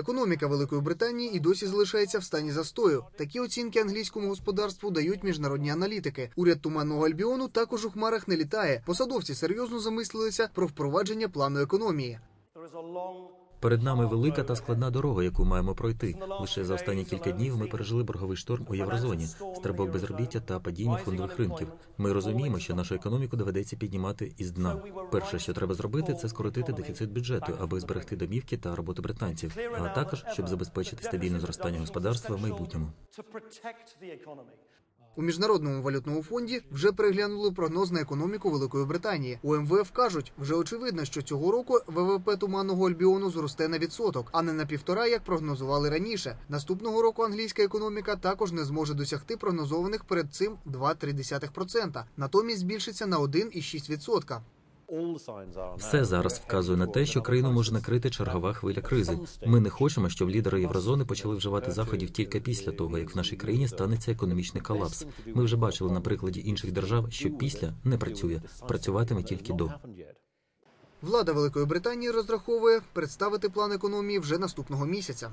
Економіка Великої Британії і досі залишається в стані застою. Такі оцінки англійському господарству дають міжнародні аналітики. Уряд туманного Альбіону також у хмарах не літає. Посадовці серйозно замислилися про впровадження плану економії. Перед нами велика та складна дорога, яку маємо пройти. Лише за останні кілька днів ми пережили борговий шторм у єврозоні, стрибок безробіття та падіння фондових ринків. Ми розуміємо, що нашу економіку доведеться піднімати із дна. Перше, що треба зробити, це скоротити дефіцит бюджету, аби зберегти домівки та роботу британців, а також щоб забезпечити стабільне зростання господарства в майбутньому. У міжнародному валютному фонді вже переглянули прогноз на економіку Великої Британії. У МВФ кажуть, вже очевидно, що цього року ВВП туманного Альбіону зросте на відсоток, а не на півтора, як прогнозували раніше. Наступного року англійська економіка також не зможе досягти прогнозованих перед цим 2,3%. Натомість збільшиться на 1,6%. Все зараз вказує на те, що країну може накрити чергова хвиля кризи. Ми не хочемо, щоб лідери єврозони почали вживати заходів тільки після того, як в нашій країні станеться економічний колапс. Ми вже бачили на прикладі інших держав, що після не працює, працюватиме тільки до. Влада Великої Британії розраховує представити план економії вже наступного місяця.